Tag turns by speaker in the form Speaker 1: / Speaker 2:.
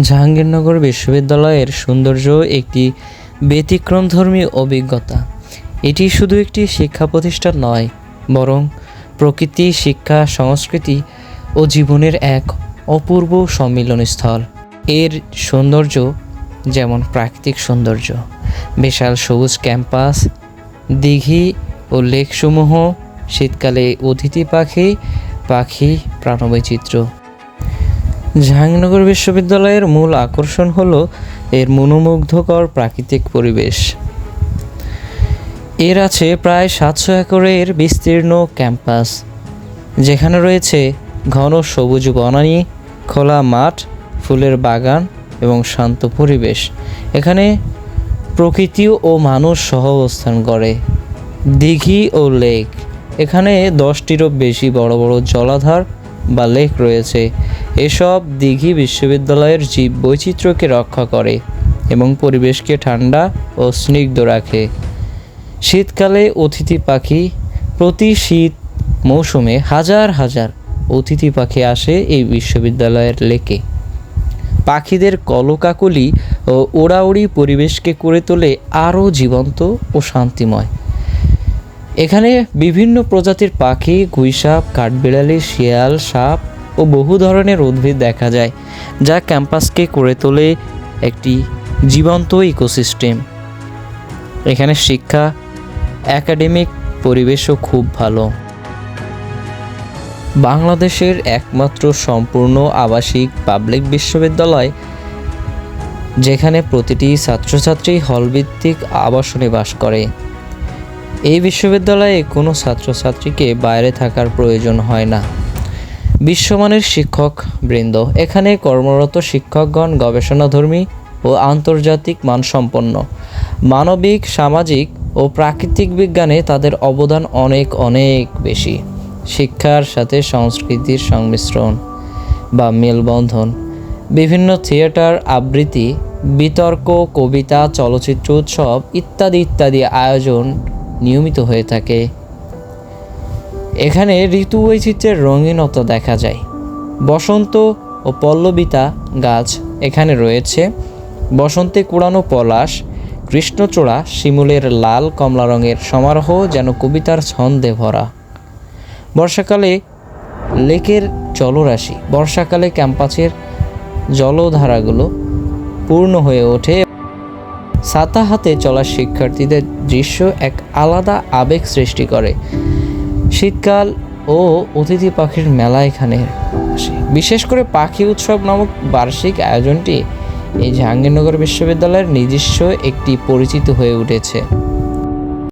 Speaker 1: জাহাঙ্গীরনগর বিশ্ববিদ্যালয়ের সৌন্দর্য একটি ব্যতিক্রমধর্মী অভিজ্ঞতা। এটি শুধু একটি শিক্ষা প্রতিষ্ঠান নয়, বরং প্রকৃতি, শিক্ষা, সংস্কৃতি ও জীবনের এক অপূর্ব সম্মিলনস্থল। এর সৌন্দর্য যেমন প্রাকৃতিক সৌন্দর্য, বিশাল সবুজ ক্যাম্পাস, দিঘি ও লেকসমূহ, শীতকালে অতিথি পাখি পাখি প্রাণবৈচিত্র্য। জাহাঙ্গীরনগর বিশ্ববিদ্যালয়ের মূল আকর্ষণ হলো এর মনোমুগ্ধকর প্রাকৃতিক পরিবেশ। এর আছে প্রায় সাতশো একরের বিস্তীর্ণ ক্যাম্পাস, যেখানে রয়েছে ঘন সবুজ বনানী, খোলা মাঠ, ফুলের বাগান এবং শান্ত পরিবেশ। এখানে প্রকৃতি ও মানুষ সহ অবস্থান করে। দিঘি ও লেক, এখানে দশটিরও বেশি বড় বড় জলাধার বা লেক রয়েছে, এসব দিঘি বিশ্ববিদ্যালয়ের জীব বৈচিত্র্যকে রক্ষা করে এবং পরিবেশকে ঠান্ডা ও স্নিগ্ধ রাখে। শীতকালে অতিথি পাখি প্রতি শীত মৌসুমে হাজার হাজার অতিথি পাখি আসে এই বিশ্ববিদ্যালয়ের লেকে। পাখিদের কলকাকলি ও ওড়াউড়ি পরিবেশকে করে তোলে আরও জীবন্ত ও শান্তিময় এখানে বিভিন্ন প্রজাতির পাখি, গুইসাপ, কাঠবিড়ালি, শিয়াল, সাপ ও বহু ধরনের উদ্ভিদ দেখা যায়, যা ক্যাম্পাসকে করে তোলে একটি জীবন্ত ইকোসিস্টেম। এখানে শিক্ষা, একাডেমিক পরিবেশও খুব ভালো। বাংলাদেশের একমাত্র সম্পূর্ণ আবাসিক পাবলিক বিশ্ববিদ্যালয়, যেখানে প্রতিটি ছাত্রছাত্রী হলভিত্তিক আবাসনে বাস করে। এই বিশ্ববিদ্যালয়ে কোনো ছাত্রছাত্রীকে বাইরে থাকার প্রয়োজন হয় না। বিশ্বমানের শিক্ষক বৃন্দ, এখানে কর্মরত শিক্ষকগণ গবেষণাধর্মী ও আন্তর্জাতিক মানসম্পন্ন। মানবিক, সামাজিক ও প্রাকৃতিক বিজ্ঞানে তাদের অবদান অনেক অনেক বেশি। শিক্ষার সাথে সংস্কৃতির সংমিশ্রণ বা মেলবন্ধন, বিভিন্ন থিয়েটার আবৃত্তি, বিতর্ক, কবিতা, চলচ্চিত্র উৎসব ইত্যাদি ইত্যাদি আয়োজন নিয়মিত হয়ে থাকে। এখানে ঋতু বৈচিত্র্যের রঙিনতা দেখা যায়। বসন্ত ও পল্লবিতা গাছ এখানে রয়েছে। বসন্তে কুড়ানো পলাশ, কৃষ্ণচূড়া, শিমুলের লাল কমলা রঙের সমারোহ যেন কবিতার ছন্দে ভরা। বর্ষাকালে লেকের জলরাশি, বর্ষাকালে ক্যাম্পাসের জলধারাগুলো পূর্ণ হয়ে ওঠে। ছাতা হাতে চলা শিক্ষার্থীদের দৃশ্য এক আলাদা আবেগ সৃষ্টি করে। শীতকাল ও অতিথি পাখির মেলা এখানে বিশেষ করে পাখি উৎসব নামক বার্ষিক আয়োজনটি এই জাহাঙ্গীরনগর বিশ্ববিদ্যালয়ের নিজস্ব একটি পরিচিত হয়ে উঠেছে।